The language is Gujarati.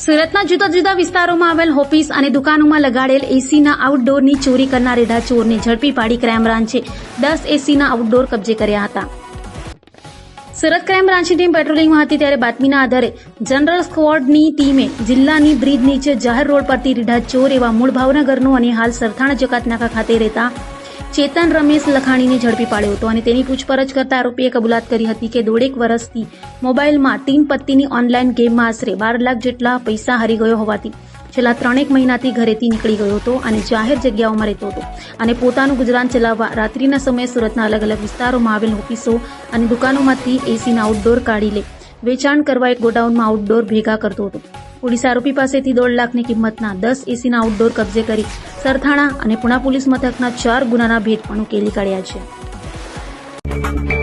સુરતના જુદા જુદા વિસ્તારોમાં આવેલ ઓફિસ અને દુકાનોમાં લગાડેલ એસીના આઉટડોરની ચોરી કરનાર રેઢા ચોરને ઝડપી પાડી ક્રાઇમ બ્રાન્ચે દસ એસીના આઉટડોર કબજે કર્યા હતા. સુરત ક્રાઇમ બ્રાન્ચની ટીમ પેટ્રોલિંગમાં હતી ત્યારે બાતમીના આધારે જનરલ સ્કવોડની ટીમે જિલ્લાની બ્રિજ નીચે જાહેર રોડ પરથી રીઢા ચોર એવા મૂળ ભાવનગરનો અને હાલ સરથાણા જકાતનાકા ખાતે રહેતા ચેતન રમેશ લખાણીને ઝડપી પાડ્યો હતો અને તેની પૂછપરછ કરતા આરોપીએ કબૂલાત કરી હતી કે દોઢેક વર્ષથી મોબાઈલમાં તીન પત્તીની ઓનલાઈન ગેમમાં આશરે બાર લાખ જેટલા પૈસા હારી ગયો હોવાથી છેલ્લા ત્રણેક મહિનાથી ઘરેથી નીકળી ગયો હતો અને જાહેર જગ્યાઓમાં રહેતો હતો અને પોતાનું ગુજરાન ચલાવવા રાત્રિના સમયે સુરતના અલગ અલગ વિસ્તારોમાં આવેલ ઓફિસો અને દુકાનોમાંથી એસીના આઉટડોર કાઢી લે. વેચાણ કરવા એક ગોડાઉનમાં આઉટડોર ભેગા કરતો હતો. પોલીસ આરોપી પાસેથી દોઢ લાખની કિંમતના દસ એસીના આઉટડોર કબજે કરી સરથાણા અને પુણા પોલીસ મથકના ચાર ગુનાના ભેદ પણ ઉકેલી કાઢ્યા છે.